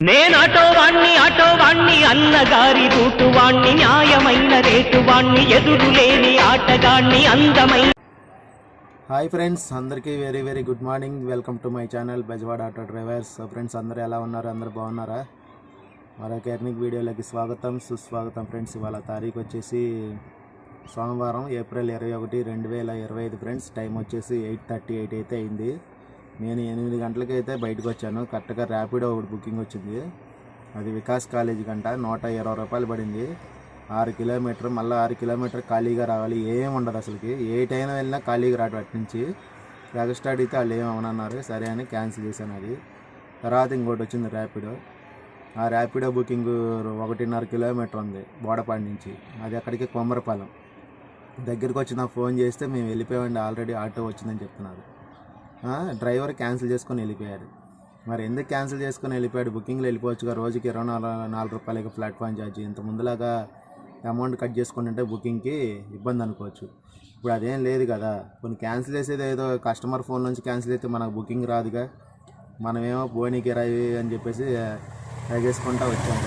నేను ఆటోవాణ్ణి అన్నగారి రూటువాణ్ణి న్యాయమైన రేటువాణ్ణి ఎదురులేని ఆటగాణ్ణి అందమైన హాయ్ ఫ్రెండ్స్ అందరికీ very very good morning welcome to my channel Bezawada auto drivers friends అందరూ ఎలా ఉన్నారు? అందరూ బాగున్నారా? మరొక ఎర్నిక్ వీడియోలోకి స్వాగతం సుస్వాగతం ఫ్రెండ్స్ ఇవాళ తారీఖు వచ్చేసి సోమవారం ఏప్రిల్ ఇరవై ఒకటి రెండు వేల ఇరవై ఐదు ఫ్రెండ్స్ టైం వచ్చేసి ఎయిట్ థర్టీ ఎయిట్ అయితే అయింది. నేను ఎనిమిది గంటలకి అయితే బయటకు వచ్చాను కరెక్ట్గా ర్యాపిడో ఒకటి బుకింగ్ వచ్చింది. అది వికాస్ కాలేజీ కంట నూట ఇరవై రూపాయలు పడింది. ఆరు కిలోమీటర్ మళ్ళీ ఆరు కిలోమీటర్ ఖాళీగా రావాలి. ఏం ఉండదు అసలుకి. ఏ టైం వెళ్ళినా ఖాళీగా రావడం అటు నుంచి. ఎక్స్ట్రా అడిగితే వాళ్ళు ఏం సరే అని క్యాన్సిల్ చేశాను అది. తర్వాత ఇంకోటి వచ్చింది ర్యాపిడో. ఆ ర్యాపిడో బుకింగ్ ఒకటిన్నర కిలోమీటర్ ఉంది బోడపాడి నుంచి. అది అక్కడికి కొమ్మరపాలెం దగ్గరికి వచ్చి నాకు ఫోన్ చేస్తే మేము వెళ్ళిపోయామండి. ఆల్రెడీ ఆటో వచ్చిందని చెప్తున్నారు. డ్రైవర్ క్యాన్సిల్ చేసుకొని వెళ్ళిపోయాడు. మరి ఎందుకు క్యాన్సిల్ చేసుకొని వెళ్ళిపోయాడు? బుకింగ్లో వెళ్ళిపోవచ్చుగా రోజుకి ఇరవై నాలుగు నాలుగు రూపాయలకి ప్లాట్ఫామ్ ఛార్జ్ ఇంత ముందులాగా అమౌంట్ కట్ చేసుకుంటుంటే బుకింగ్కి ఇబ్బంది అనుకోవచ్చు. ఇప్పుడు అదేం లేదు కదా. కొన్ని క్యాన్సిల్ చేసేది ఏదో కస్టమర్ ఫోన్ నుంచి క్యాన్సిల్ అయితే మనకు బుకింగ్ రాదుగా. మనమేమో పోనీ కిరాయి అని చెప్పేసి ఎగేసుకుంటా వచ్చాం.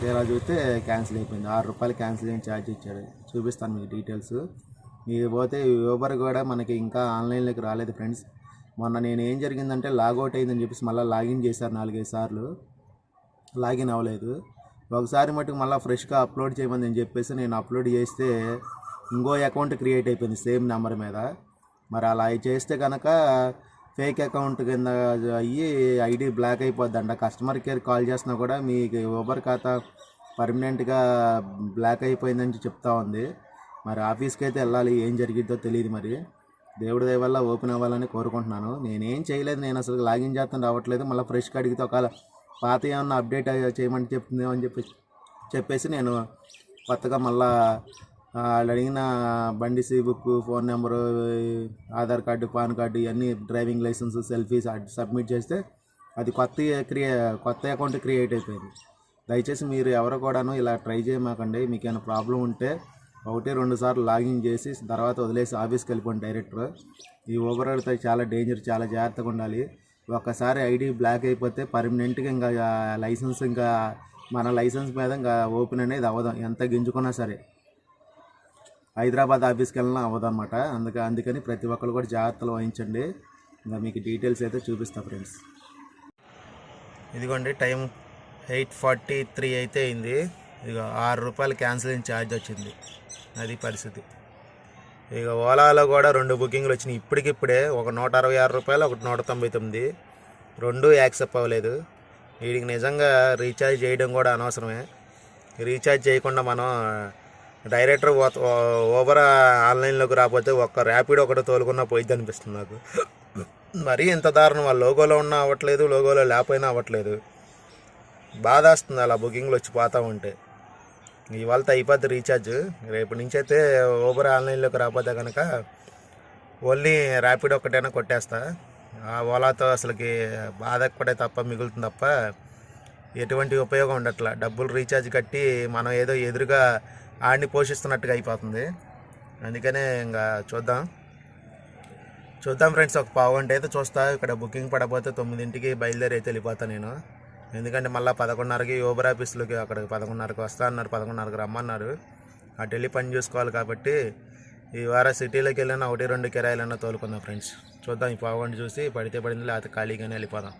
తీరా చూస్తే క్యాన్సిల్ అయిపోయింది. ఆరు రూపాయలు క్యాన్సిల్ అయిన ఛార్జ్ ఇచ్చాడు. చూపిస్తాను మీకు డీటెయిల్స్. ఇది పోతే ఊబర్ కూడా మనకి ఇంకా ఆన్లైన్లోకి రాలేదు ఫ్రెండ్స్. మొన్న నేను ఏం జరిగిందంటే లాగౌట్ అయిందని చెప్పేసి మళ్ళీ లాగిన్ చేశారు నాలుగైదు సార్లు. లాగిన్ అవ్వలేదు. ఒకసారి మటుకు మళ్ళీ ఫ్రెష్గా అప్లోడ్ చేయమని చెప్పేసి నేను అప్లోడ్ చేస్తే ఇంకో అకౌంట్ క్రియేట్ అయిపోయింది సేమ్ నెంబర్ మీద. మరి అలా చేస్తే కనుక ఫేక్ అకౌంట్ కింద అయ్యి ఐడి బ్లాక్ అయిపోద్దంట. కస్టమర్ కేర్ కాల్ చేసినా కూడా మీకు ఊబర్ ఖాతా పర్మనెంట్గా బ్లాక్ అయిపోయిందని చెప్తా ఉంది. మరి ఆఫీస్కి అయితే వెళ్ళాలి. ఏం జరిగిద్దో తెలియదు మరి. దేవుడి దయ వల్ల ఓపెన్ అవ్వాలని కోరుకుంటున్నాను. నేనేం చేయలేదు నేను అసలు లాగిన్ చేస్తాను రావట్లేదు. మళ్ళీ ఫ్రెష్గా అడిగితే ఒకవేళ పాత ఏమన్నా అప్డేట్ చేయమని చెప్తుందేమో అని చెప్పి చెప్పేసి నేను కొత్తగా మళ్ళా వాళ్ళు అడిగిన బండి C book phone number Aadhaar card pan card ఇవన్నీ డ్రైవింగ్ లైసెన్స్ సెల్ఫీస్ సబ్మిట్ చేస్తే అది కొత్త క్రియే కొత్త అకౌంట్ క్రియేట్ అయిపోయింది. దయచేసి మీరు ఎవరు కూడాను ఇలా ట్రై చేయమాకండి. మీకు ఏమైనా ప్రాబ్లం ఉంటే ఒకటి రెండు సార్లు లాగిన్ చేసి తర్వాత వదిలేసి ఆఫీస్కి వెళ్ళిపోండి డైరెక్టర్. ఈ ఊబర్ అయితే చాలా డేంజర్ చాలా జాగ్రత్తగా ఉండాలి. ఒక్కసారి ఐడి బ్లాక్ అయిపోతే పర్మనెంట్గా ఇంకా లైసెన్స్ ఇంకా మన లైసెన్స్ మీద ఇంకా ఓపెన్ అనేది అవ్వదు. ఎంత గింజుకున్నా సరే. హైదరాబాద్ ఆఫీస్కి వెళ్ళినా అవ్వదు అనమాట అందుకే అందుకని ప్రతి ఒక్కరు కూడా జాగ్రత్తలు వహించండి. ఇంకా మీకు డీటెయిల్స్ అయితే చూపిస్తా ఫ్రెండ్స్ ఇదిగోండి టైం ఎయిట్ ఫార్టీ త్రీ అయితే అయింది. ఇక ఆరు రూపాయలు క్యాన్సిలింగ్ ఛార్జ్ వచ్చింది. అది పరిస్థితి. ఇక ఓలాలో కూడా రెండు బుకింగ్లు వచ్చినాయి. ఇప్పటికిప్పుడే ఒక నూట అరవై ఆరు రూపాయలు ఒకటి నూట తొంభై తొమ్మిది. రెండు యాక్సెప్ట్ అవ్వలేదు. వీడికి నిజంగా రీఛార్జ్ చేయడం కూడా అనవసరమే. రీఛార్జ్ చేయకుండా మనం డైరెక్టర్ ఓవర్ ఆన్లైన్లోకి రాకపోతే ఒక్క ర్యాపిడ్ ఒకటి తోలుకున్నా పోయిద్ది అనిపిస్తుంది నాకు. మరీ ఇంత దారుణం. వాళ్ళ లోగోలో ఉన్నా అవ్వట్లేదు లోగోలో లేకపోయినా అవ్వట్లేదు. బాధ వస్తుంది అలా బుకింగ్లు వచ్చి పోతా ఉంటే. ఇవాళతో అయిపోద్ది రీఛార్జ్. రేపు నుంచి అయితే ఓబర్ ఆన్లైన్లోకి రాకపోతే కనుక ఓన్లీ ర్యాపిడ్ ఒక్కటైనా కొట్టేస్తా. ఆ ఓలాతో అసలుకి బాధ తప్ప మిగులుతుంది తప్ప ఎటువంటి ఉపయోగం ఉండట్లా. డబ్బులు రీఛార్జ్ కట్టి మనం ఏదో ఎదురుగా ఆడిని పోషిస్తున్నట్టుగా అయిపోతుంది. అందుకనే ఇంకా చూద్దాం. చూద్దాం ఫ్రెండ్స్ ఒక పావు గంట అయితే చూస్తా. ఇక్కడ బుకింగ్ పడకపోతే తొమ్మిదింటికి బయలుదేరి అయితే వెళ్ళిపోతాను నేను. ఎందుకంటే మళ్ళీ పదకొండున్నరకి ఓబర్ ఆఫీస్లోకి అక్కడ పదకొండున్నరకి వస్తా అన్నారు పదకొండున్నరకి రమ్మన్నారు. అటు వెళ్ళి పని చూసుకోవాలి కాబట్టి ఈ వారం సిటీలోకి వెళ్ళినా ఒకటి రెండు కిరాయిలన్నా తోలుకుందాం ఫ్రెండ్స్. చూద్దాం ఈ పావుగంట చూసి పడితే పడింది లేకపోతే ఖాళీగానే వెళ్ళిపోదాం.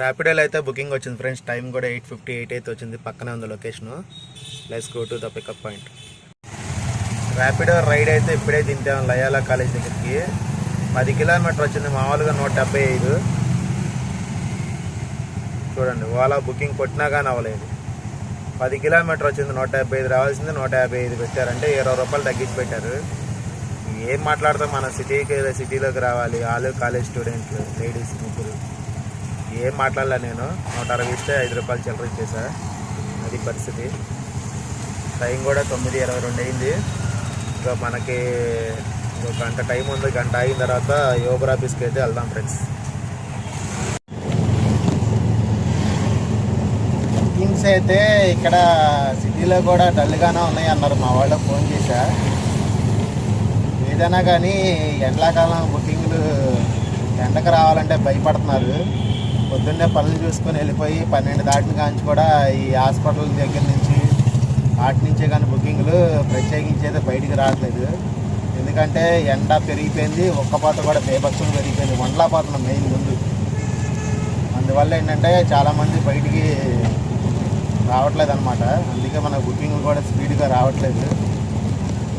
ర్యాపిడోలో అయితే బుకింగ్ వచ్చింది ఫ్రెండ్స్. టైం కూడా ఎయిట్ ఫిఫ్టీ ఎయిట్ అయితే వచ్చింది. పక్కనే ఉంది location let's go to the pickup point Rapido ride అయితే ఇప్పుడే తింటాం. లయాలా కాలేజ్ దగ్గరికి. పది కిలోమీటర్ వచ్చింది. మామూలుగా నూట డెబ్బై ఐదు. చూడండి ఓలా బుకింగ్ కొట్టినా కానీ అవ్వలేదు. పది కిలోమీటర్ వచ్చింది నూట యాభై ఐదు రావాల్సింది నూట యాభై ఐదు పెట్టారంటే ఇరవై రూపాయలు తగ్గించి పెట్టారు. ఏం మాట్లాడతాం మన సిటీకి సిటీలోకి రావాలి వాళ్ళు కాలేజ్ స్టూడెంట్లు లేడీస్ ముగ్గురు. ఏం మాట్లాడలే నేను నూట అరవై ఇస్తే ఐదు రూపాయలు చిల్లర ఇచ్చేసా. అది పరిస్థితి. టైం కూడా తొమ్మిది ఇరవై రెండు అయింది. ఇంకా మనకి ఒక గంట టైం ఉంది గంట అయిన తర్వాత యోబర్ ఆఫీస్కి అయితే వెళ్దాం ఫ్రెండ్స్ బుకింగ్స్ అయితే ఇక్కడ సిటీలో కూడా డల్గానే ఉన్నాయి అన్నారు. మా వాళ్ళకి ఫోన్ చేశా. ఏదైనా కానీ ఎండాకాలం బుకింగ్లు ఎండకు రావాలంటే భయపడుతున్నారు. పొద్దున్నే పనులు చూసుకొని వెళ్ళిపోయి పన్నెండు దాటిన కాంచి కూడా ఈ హాస్పిటల్ దగ్గర నుంచి వాటి నుంచే కానీ బుకింగ్లు ప్రత్యేకించి అయితే బయటికి రావట్లేదు. ఎందుకంటే ఎండ పెరిగిపోయింది ఒక్కపోత కూడా బేబత్తులు పెరిగిపోయింది. వండలాపోతున్నాం మెయిన్ ముందు. అందువల్ల ఏంటంటే చాలామంది బయటికి రావట్లేదు అనమాట అందుకే మన బుకింగ్ కూడా స్పీడ్గా రావట్లేదు.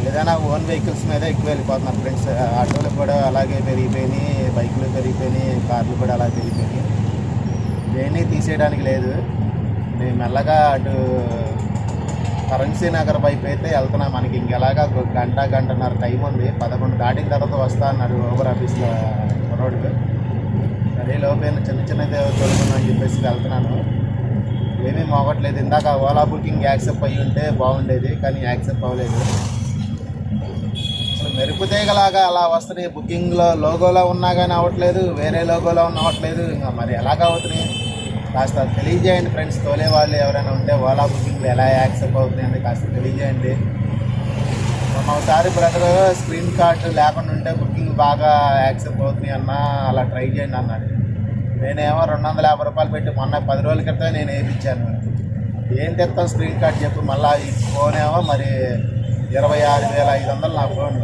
ఏదైనా ఓన్ వెహికల్స్ మీద ఎక్కువ వెళ్ళిపోతున్నారు ఫ్రెండ్స్. ఆటోలు కూడా అలాగే పెరిగిపోయినాయి బైకులు పెరిగిపోయినాయి కార్లు కూడా అలా పెరిగిపోయినాయి. దేన్ని తీసేయడానికి లేదు. నేను మెల్లగా అటు కరెన్సీ నగర్ వైపు అయితే వెళ్తున్నా. మనకి ఇంకెలాగా ఒక గంట గంటన్నర టైం ఉంది. పదకొండు దాటిన తర్వాత వస్తా అన్నాడు ఓవర్ ఆఫీస్లో రోడ్డు. సరే లోపైన చిన్న చిన్నది తొలుగున్నా అని చెప్పేసి వెళ్తున్నాను. ఏమీ మోగట్లేదు ఇందాక ఓలా బుకింగ్ యాక్సెప్ట్ అయ్యి ఉంటే బాగుండేది కానీ యాక్సెప్ట్ అవ్వలేదు. అసలు మెరుపు తీగలాగా అలా వస్తున్నాయి. బుకింగ్లో లోగోలో ఉన్నా కానీ అవ్వట్లేదు వేరే లోగోలో ఉన్న అవ్వట్లేదు. ఇంకా మరి ఎలాగ అవుతున్నాయి? కాస్త తెలియజేయండి ఫ్రెండ్స్. తోలే వాళ్ళు ఎవరైనా ఉంటే ఓలా బుకింగ్లు ఎలా యాక్సెప్ట్ అవుతున్నాయి కాస్త తెలియజేయండి. ఒకసారి బ్రదర్ స్క్రీన్ కార్డు లేకుండా ఉంటే బుకింగ్ బాగా యాక్సెప్ట్ అవుతున్నాయి అన్న అలా ట్రై చేయండి అన్నాడు. నేనేమో రెండు వందల యాభై రూపాయలు పెట్టి మొన్న పది రోజుల క్రితం నేను వేయించాను. ఏం తెస్తాం స్క్రీన్ కార్డ్ చెప్పు మళ్ళీ ఈ ఫోన్ ఏమో మరి ఇరవై ఆరు వేల ఐదు వందలు నా ఫోన్.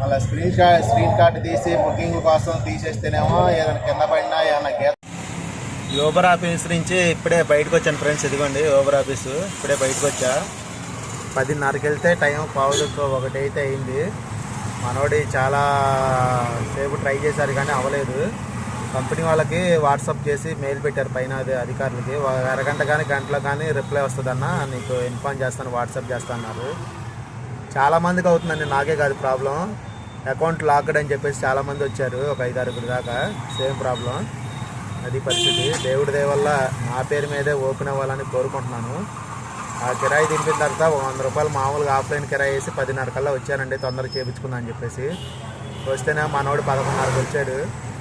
మళ్ళీ స్క్రీన్ షాట్ స్క్రీన్ కార్డ్ తీసి బుకింగ్ కోసం తీసేస్తేనేమో ఏదైనా కింద పడినా ఏమైనా గీత యోబర్ ఆఫీస్ నుంచి ఇప్పుడే బయటకు వచ్చాను ఫ్రెండ్స్ ఇదిగోండి ఊబర్ ఆఫీసు ఇప్పుడే బయటకు వచ్చా. పదిన్నరకి వెళ్తే టైం పావులకు ఒకటి అయితే అయింది. మనోడి చాలా సేపు ట్రై చేశారు కానీ అవ్వలేదు కంపెనీ వాళ్ళకి వాట్సాప్ చేసి మెయిల్ పెట్టారు. పైన అదే అధికారులకి. అరగంట కానీ గంటలో కానీ రిప్లై వస్తుందన్న నీకు ఇన్ఫార్మ్ చేస్తాను వాట్సాప్ చేస్తా అన్నారు. చాలామందికి అవుతుందండి నాకే కాదు ప్రాబ్లం. అకౌంట్ లాక్డ్ అని చెప్పేసి చాలామంది వచ్చారు ఒక ఐదు ఆరుగురు దాకా. Same problem. అది పరిస్థితి. దేవుడి దయ వల్ల నా పేరు మీదే ఓపెన్ అవ్వాలని కోరుకుంటున్నాను. ఆ కిరాయి దింపిన తర్వాత ఒక వంద రూపాయలు మామూలుగా ఆఫ్లైన్ కిరాయి వేసి పదిన్నర కల్లా వచ్చానండి తొందరగా చేయించుకుందా అని చెప్పేసి. వస్తేనే మనోడు పదకొండున్నరకు వచ్చాడు.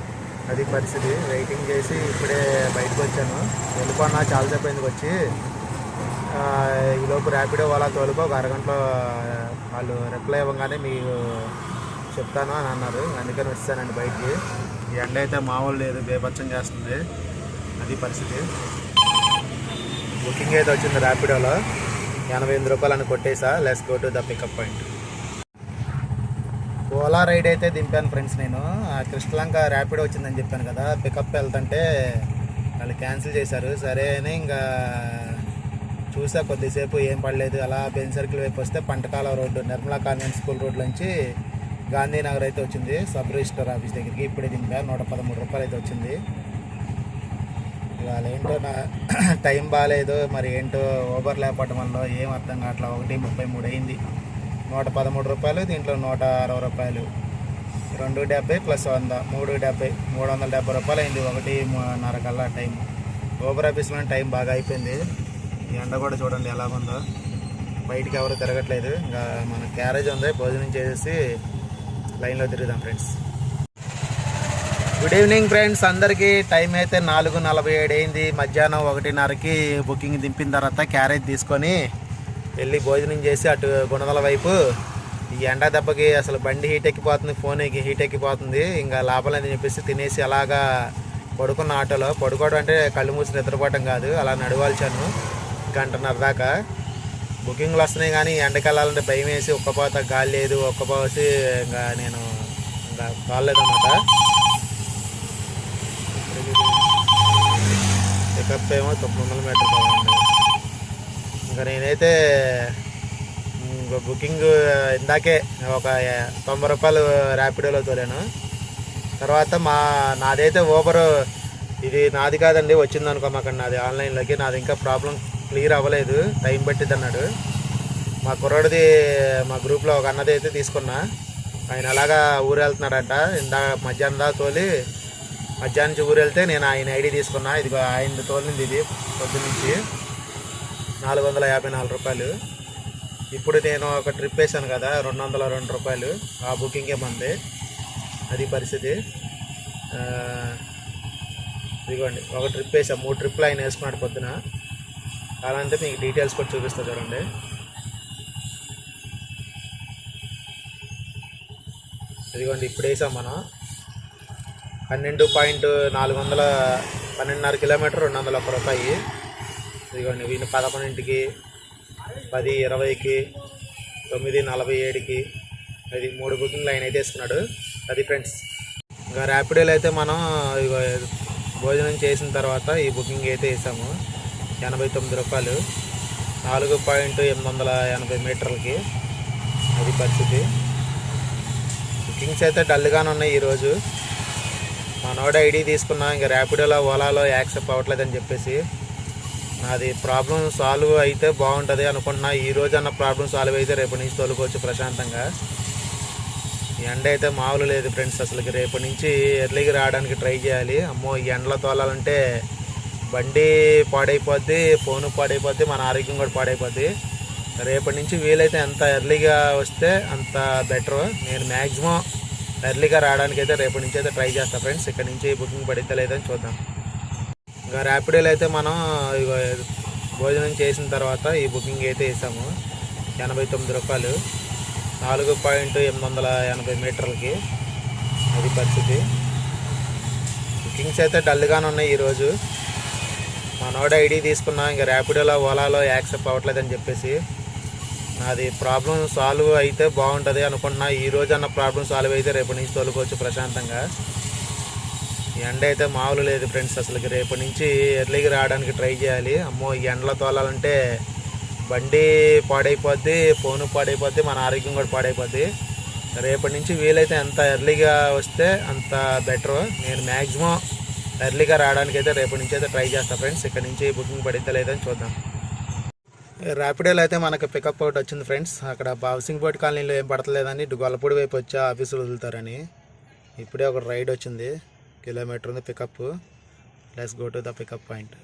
అది పరిస్థితి. వెయిటింగ్ చేసి ఇప్పుడే బయటకు వచ్చాను. వెళ్ళిపోన్నా చాలాసేపు ఎందుకు వచ్చి. ఈలోపు ర్యాపిడో వాళ్ళ తోలుకో ఒక అరగంటలో వాళ్ళు రిప్లై ఇవ్వగానే మీకు చెప్తాను అని అన్నారు. అందుకని వచ్చానండి బయటికి. ఈ ఎండ అయితే మామూలు లేదు బేపచ్చం చేస్తుంది. అది పరిస్థితి. బుకింగ్ అయితే వచ్చింది ర్యాపిడోలో ఎనభై ఎనిమిది రూపాయలు అని కొట్టేసా. Let's go to the pickup point Ola ride అయితే దింపాను ఫ్రెండ్స్ నేను. ఆ కృష్ణలంక ర్యాపిడో వచ్చిందని చెప్పాను కదా పికప్ వెళ్తుంటే వాళ్ళు క్యాన్సిల్ చేశారు. సరే అని ఇంకా చూసా కొద్దిసేపు ఏం పడలేదు. అలా బెన్ సర్కిల్ వైపు వస్తే పంటకాల road Nirmala convent school road నుంచి గాంధీనగర్ అయితే వచ్చింది. సబ్ రిజిస్టర్ ఆఫీస్ దగ్గరికి ఇప్పుడే దింపా. నూట పదమూడు రూపాయలు అయితే వచ్చింది. ఇవాళ ఏంటో నా టైం బాగాలేదు మరి ఏంటో ఓవర్ లేపటం వల్ల ఏం అర్థం కావట్లా. ఒకటి ముప్పై మూడు అయింది. నూట పదమూడు రూపాయలు దీంట్లో నూట అరవై రూపాయలు. రెండు డెబ్బై ప్లస్ వంద మూడు డెబ్బై మూడు వందల డెబ్బై రూపాయలు అయింది ఒకటి నర కల్లా టైం. ఓబర్ ఆఫీస్లో టైం బాగా అయిపోయింది. ఈ ఎండ కూడా చూడండి ఎలా ఉందో. బయటికి ఎవరు తిరగట్లేదు. ఇంకా మన క్యారేజ్ ఉంది భోజనం చేసేసి లైన్లో తిరుగుదాం ఫ్రెండ్స్. Good evening friends. అందరికీ టైం అయితే నాలుగు నలభై ఏడు అయింది. మధ్యాహ్నం ఒకటిన్నరకి బుకింగ్ దింపిన తర్వాత క్యారేజ్ తీసుకొని వెళ్ళి భోజనం చేసి అటు గుణదల వైపు ఈ ఎండ దెబ్బకి అసలు బండి హీట్ ఎక్కిపోతుంది ఫోన్ ఎక్కి హీట్ ఎక్కిపోతుంది. ఇంకా లాభలేదని చెప్పేసి తినేసి అలాగా పడుకున్న ఆటోలో. పడుకోవడం అంటే కళ్ళు మూసి నిద్రపోవటం కాదు అలా నడవాల్చాను. గంటన్నర దాకా. బుకింగ్లు వస్తున్నాయి కానీ ఎండకి వెళ్ళాలంటే భయం వేసి ఒక్కపోత గాలి లేదు ఒక్కపోసి ఇంకా నేను ఇంకా కాలేదన్నమాట పికప్ ఏమో తొమ్మిది వందల మీటర్ ఇంకా నేనైతే ఇంకో బుకింగ్ ఇందాకే ఒక తొంభై రూపాయలు ర్యాపిడోలో తోలాను. తర్వాత మా నాదైతే ఓబర్ ఇది నాది కాదండి వచ్చింది అనుకోమాకండి నాది ఆన్లైన్లోకి నాది ఇంకా ప్రాబ్లం క్లియర్ అవ్వలేదు టైం పట్టిద్ది అన్నాడు. మా కుర్రాడిది మా గ్రూప్లో ఒక అన్నది అయితే తీసుకున్నా. ఆయన అలాగా ఊరు వెళ్తున్నాడంట ఇందా మధ్యాహ్నం దాకా తోలి మధ్యాహ్నం నుంచి ఊరు వెళ్తే నేను ఆయన ఐడి తీసుకున్నా ఇదిగో ఆయన తోలింది ఇది పొద్దు నుంచి నాలుగు వందల యాభై నాలుగు రూపాయలు. ఇప్పుడు నేను ఒక ట్రిప్ వేసాను కదా రెండు వందల రెండు రూపాయలు. ఆ బుకింగే మంది. అది పరిస్థితి. ఇదిగోండి ఒక ట్రిప్ వేసాం మూడు ట్రిప్లు ఆయన వేసుకున్నాడు పొద్దున. అలాంటి మీకు డీటెయిల్స్ కూడా చూపిస్తా చూడండి. ఇదిగోండి ఇప్పుడు వేసాం మనం. పన్నెండు పాయింట్ నాలుగు వందల పన్నెండున్నర కిలోమీటర్ రెండు వందల ఒక్క రూపాయి. ఇదిగోండి వీళ్ళు పదకొండింటికి పది ఇరవైకి తొమ్మిది నలభై ఏడుకి అది మూడు బుకింగ్ లైన్ అయితే వేసుకున్నాడు. అది ఫ్రెండ్స్ ఇంకా ర్యాపిడోలో అయితే మనం భోజనం చేసిన తర్వాత ఈ బుకింగ్ అయితే వేసాము. ఎనభై తొమ్మిది రూపాయలు. నాలుగు పాయింట్ ఎనిమిది వందల ఎనభై మీటర్లకి అది పరిస్థితి. బుకింగ్స్ అయితే డల్గానే ఉన్నాయి ఈరోజు. మనోడు ఐడి తీసుకున్నా ఇంకా ర్యాపిడోలో ఓలాలో యాక్సెప్ట్ అవ్వట్లేదని చెప్పేసి నాది ప్రాబ్లం సాల్వ్ అయితే బాగుంటుంది అనుకుంటున్నా. ఈ రోజు అన్న ప్రాబ్లం సాల్వ్ అయితే రేపు నుంచి తోలుకోవచ్చు ప్రశాంతంగా. ఈ ఎండ అయితే మామూలు లేదు ఫ్రెండ్స్ అసలుకి. రేపటి నుంచి ఎర్లీగా రావడానికి ట్రై చేయాలి. అమ్మో ఈ ఎండలో తోలాలంటే బండి పాడైపోద్ది ఫోను పాడైపోద్ది మన ఆరోగ్యం కూడా పాడైపోద్ది. రేపటి నుంచి వీలైతే ఎంత ఎర్లీగా వస్తే అంత బెటర్ నేను మ్యాక్సిమం ఎర్లీగా రావడానికి అయితే రేపటి నుంచి అయితే ట్రై చేస్తాను ఫ్రెండ్స్ ఇక్కడ నుంచి బుకింగ్ పడితే లేదని చూద్దాం. ఇంకా ర్యాపిడోలు అయితే మనం భోజనం చేసిన తర్వాత ఈ బుకింగ్ అయితే వేసాము. ఎనభై తొమ్మిది రూపాయలు. నాలుగు పాయింట్ ఎనిమిది వందల ఎనభై మీటర్లకి అది పరిస్థితి. బుకింగ్స్ అయితే డల్గానే ఉన్నాయి ఈరోజు మనోడు ఐడి తీసుకున్నా ఇంకా ర్యాపిడోలో ఓలాలో యాక్సెప్ట్ అవ్వట్లేదని చెప్పేసి. నాది ప్రాబ్లం సాల్వ్ అయితే బాగుంటుంది అనుకుంటున్నా ఈ రోజు అన్న ప్రాబ్లం సాల్వ్ అయితే రేపటి నుంచి తోలుకోవచ్చు ప్రశాంతంగా. ఎండ అయితే మామూలు లేదు ఫ్రెండ్స్ అసలుకి. రేపటి నుంచి ఎర్లీగా రావడానికి ట్రై చేయాలి. అమ్మో ఈ ఎండలో తోలాలంటే బండి పాడైపోద్ది ఫోను పాడైపోద్ది మన ఆరోగ్యం కూడా పాడైపోద్ది. రేపటి నుంచి వీలైతే ఎంత ఎర్లీగా వస్తే అంత బెటర్. నేను మ్యాక్సిమం ఎర్లీగా రావడానికి అయితే రేపటి నుంచి అయితే ట్రై చేస్తాను ఫ్రెండ్స్. ఇక్కడ నుంచి బుకింగ్ పడితే లేదని చూద్దాం. ర్యాపిడోలో అయితే మనకు పికప్ ఒకటి వచ్చింది ఫ్రెండ్స్. అక్కడ బావసింగ్ బోర్డ్ కాలనీలో ఏం పడతలేదని ఇటు గొల్లపూడి వైపు వచ్చి ఆఫీసులు వదులుతారని. ఇప్పుడే ఒక రైడ్ వచ్చింది. కిలోమీటర్ ఉంది pickup let's go to the pickup point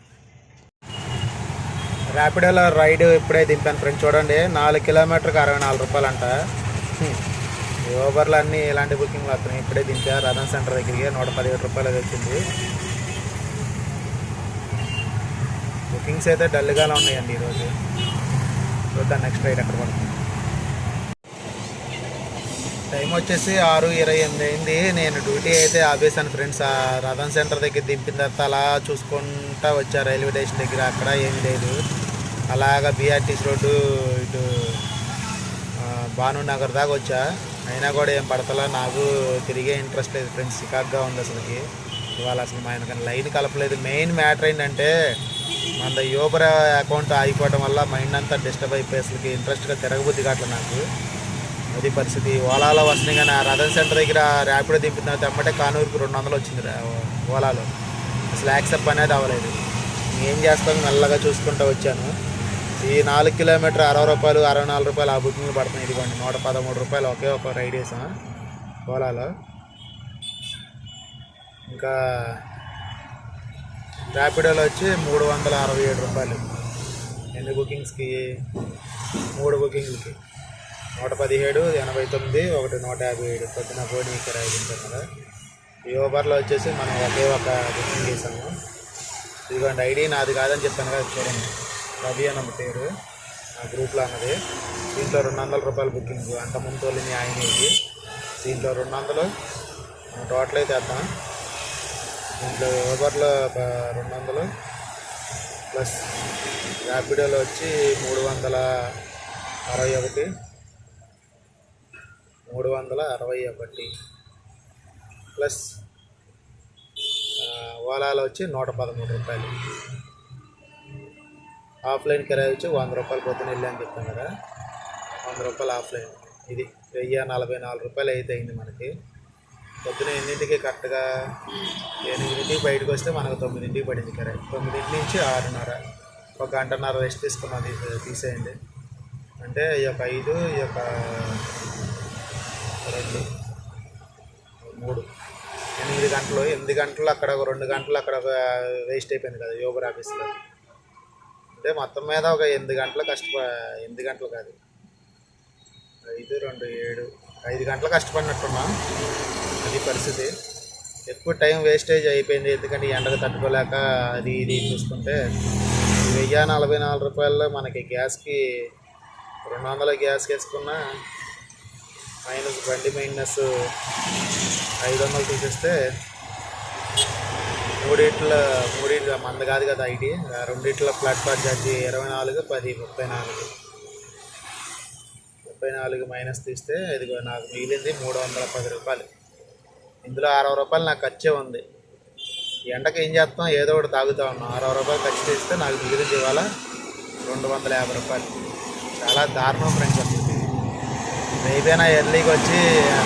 ర్యాపిడోలో ride ఇప్పుడే దింపాను ఫ్రెండ్స్ చూడండి. నాలుగు కిలోమీటర్కి అరవై నాలుగు రూపాయలు అంట ఈ ఓవర్లు అన్నీ ఇలాంటి బుకింగ్లు వస్తున్నాయి. ఇప్పుడే దింపా రథన్ సెంటర్ దగ్గరికి నూట పదిహేడు రూపాయలు వచ్చింది. బుకింగ్స్ అయితే డల్గానే ఉన్నాయండి ఈరోజు. చూద్దాం నెక్స్ట్ రైడ్ ఎక్కడ పడుతుంది. టైం వచ్చేసి ఆరు ఇరవై ఎనిమిది అయింది. నేను డ్యూటీ అయితే ఆపేసాను ఫ్రెండ్స్. ఆ రథన్ సెంటర్ దగ్గర దింపిన తర్వాత అలా చూసుకుంటా వచ్చా రైల్వే స్టేషన్ దగ్గర. అక్కడ ఏమీ లేదు. అలాగా బీఆర్టీసీ రోడ్డు ఇటు భాను నగర్ దాకా వచ్చా. అయినా కూడా ఏం పడతలా. నాకు తిరిగే ఇంట్రెస్ట్ లేదు ఫ్రెండ్స్. చికాక్గా ఉంది అసలుకి. ఇవాళ అసలు మా ఆయన లైన్ కలపలేదు. మెయిన్ మ్యాటర్ ఏంటంటే మన యోబర్ అకౌంట్ ఆగిపోవడం వల్ల మైండ్ అంతా డిస్టర్బ్ అయిపోయి అసలుకి ఇంట్రెస్ట్గా తిరగబుద్ది కావట్లేదు నాకు. అది పరిస్థితి. ఓలాలో వస్తున్నాయి కానీ ఆ రథన్ సెంటర్ దగ్గర ర్యాపిడో దింపిన తర్వాత కానూరుకు రెండు వందలు వచ్చింది రా- ఓలాలో. అసలు యాక్సెప్ట్ అనేది అవ్వలేదు. ఏం చేస్తాం మెల్లగా చూసుకుంటూ వచ్చాను. ఈ నాలుగు కిలోమీటర్ అరవై రూపాయలు అరవై నాలుగు రూపాయలు ఆ బుకింగ్లు పడుతున్నాయి. ఇదిగోండి నూట పదమూడు రూపాయలు ఒకే ఒక రైడ్ వేసాం ఓలాలో. ఇంకా ర్యాపిడోలో వచ్చి మూడు వందల అరవై ఏడు రూపాయలు. ఎన్ని బుకింగ్స్కి? మూడు బుకింగ్లకి. నూట పదిహేడు ఎనభై తొమ్మిది ఒకటి నూట యాభై ఏడు. పొద్దున బోని ఇక్కడ కదా ఈ ఓవర్లో వచ్చేసి మనం ఒకే ఒక బుకింగ్ చేసాము ఇదిగోండి ఐడి నాది కాదని చెప్పాను కదా చూడండి. రవి అని ఒక పేరు ఆ గ్రూప్లో అన్నది దీంట్లో రెండు వందల రూపాయల బుకింగ్ అంత ముందు తోలిని ఆయన ఇది. దీంట్లో రెండు వందలు టోటల్ అయితే వేద్దాం. దీంట్లో ఓవర్లో ఒక రెండు వందలు ప్లస్ ర్యాపిడోలో వచ్చి మూడు వందల అరవై ఒకటి. మూడు వందల అరవై ఒకటి ప్లస్ ఓలాలో వచ్చి నూట పదమూడు రూపాయలు. ఆఫ్లైన్ కిరాయి వచ్చి వంద రూపాయలు పొద్దున వెళ్ళాను అని చెప్పాను కదా. వంద రూపాయలు ఆఫ్లైన్. ఇది వెయ్యి నలభై నాలుగు రూపాయలు అయితే అయింది మనకి. పొద్దున ఎన్నింటికి కరెక్ట్గా ఎనిమిదింటికి బయటకు వస్తే మనకు తొమ్మిదింటికి పడింది కిరాయి. తొమ్మిదింటి నుంచి ఆరున్నర. ఒక గంటన్నర రెస్ట్ తీసుకున్నాం తీసేయండి. అంటే ఈ యొక్క ఐదు ఈ యొక్క రెండు మూడు. ఎనిమిది గంటలు ఎనిమిది గంటలు అక్కడ ఒక రెండు గంటలు అక్కడ ఒక వేస్ట్ అయిపోయింది కదా యోగర్ ఆఫీస్లో అంటే మొత్తం మీద ఒక ఎనిమిది గంటలు కష్టప ఎనిమిది గంటలు కాదు. ఐదు రెండు ఏడు ఐదు గంటలు కష్టపడినట్టున్నా అది పరిస్థితి. ఎక్కువ టైం వేస్టేజ్ అయిపోయింది ఎందుకంటే ఎండకు తట్టుకోలేక అది ఇది చూసుకుంటే వెయ్యి నలభై నాలుగు రూపాయల్లో మనకి గ్యాస్కి రెండు వందల గ్యాస్ వేసుకున్న మైనస్ బండి మైనస్ ఐదు వందలు తీసేస్తే మూడిట్ల మూడిట్ల మంద కాదు కదా ఐటీ రెండిట్ల ప్లాట్ఫామ్ ఛార్జీ ఇరవై నాలుగు పది ముప్పై నాలుగు. ముప్పై నాలుగు మైనస్ తీస్తే ఇదిగో నాకు మిగిలింది మూడు వందల పది రూపాయలు. ఇందులో అరవై రూపాయలు నాకు ఖర్చే ఉంది. ఎండకి ఏం చేస్తాం? ఏదో ఒకటి తాగుతా ఉన్నాం. అరవై రూపాయలు ఖర్చు తీస్తే నాకు మిగిలింది ఇవాళ రెండు వందల యాభై రూపాయలు. చాలా దారుణం ఫ్రెండ్స్ రేపైనా ఎర్లీకి వచ్చి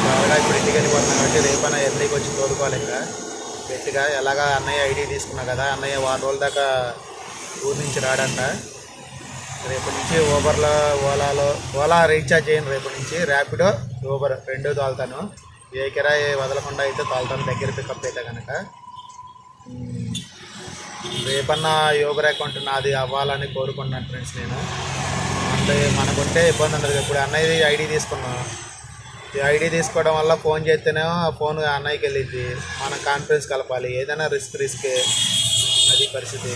త్వరగా ఇప్పుడు ఇంటికి వెళ్ళిపోతున్నాం కాబట్టి రేపైనా ఎర్లీకి వచ్చి తోడుకోవాలి ఇంకా గట్టిగా ఎలాగా అన్నయ్య ఐడి తీసుకున్నా కదా అన్నయ్య వారం రోజుల దాకా ఊరి నుంచి రాడంట. రేపటి నుంచి ఊబర్లో ఓలాలో ఓలా రీఛార్జ్ చేయను రేపటి నుంచి. ర్యాపిడో ఊబర్ రెండో తోలుతాను. ఏ కిరాయి వదలకుండా అయితే తోలుతాను దగ్గర పికప్ అయితే కనుక రేపన్నా యూబర్ అకౌంట్ నాది అవ్వాలని కోరుకుంటున్నాను ఫ్రెండ్స్ నేను. అంటే మనకుంటే ఇబ్బంది ఉండదు. ఇప్పుడు అన్నయ్య ఐడి తీసుకున్నాం. ఈ ఐడి తీసుకోవడం వల్ల ఫోన్ చేస్తేనేమో ఆ ఫోన్ అన్నయ్యకి వెళ్ళిద్ది. మనం కాన్ఫరెన్స్ కలపాలి. ఏదైనా రిస్క్ రిస్కే. అది పరిస్థితి.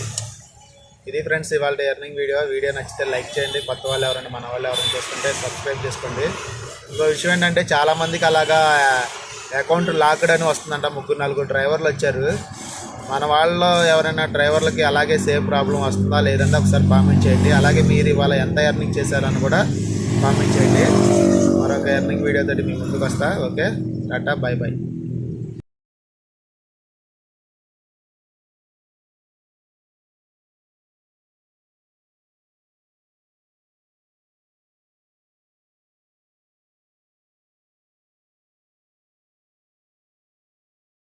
ఇది ఫ్రెండ్స్ ఇవాళ ఎర్నింగ్ వీడియో. వీడియో నచ్చితే లైక్ చేయండి. కొత్త వాళ్ళు ఎవరైనా మన వాళ్ళు ఎవరైనా చేసుకుంటే సబ్స్క్రైబ్ చేసుకోండి. ఇంకో విషయం ఏంటంటే చాలామందికి అలాగా అకౌంట్ లాక్డ్ అని వస్తుందంట. ముగ్గురు నలుగురు డ్రైవర్లు వచ్చారు. మన వాళ్ళలో ఎవరైనా డ్రైవర్లకి అలాగే సేమ్ ప్రాబ్లం వస్తుందా లేదంటే ఒకసారి కామెంట్ చేయండి. అలాగే మీరు ఇవాళ ఎంత ఎర్నింగ్ చేశారని కూడా కామెంట్ చేయండి. మరొక ఎర్నింగ్ వీడియో తోటి మీ ముందుకు వస్తా. ఓకే? Tata bye bye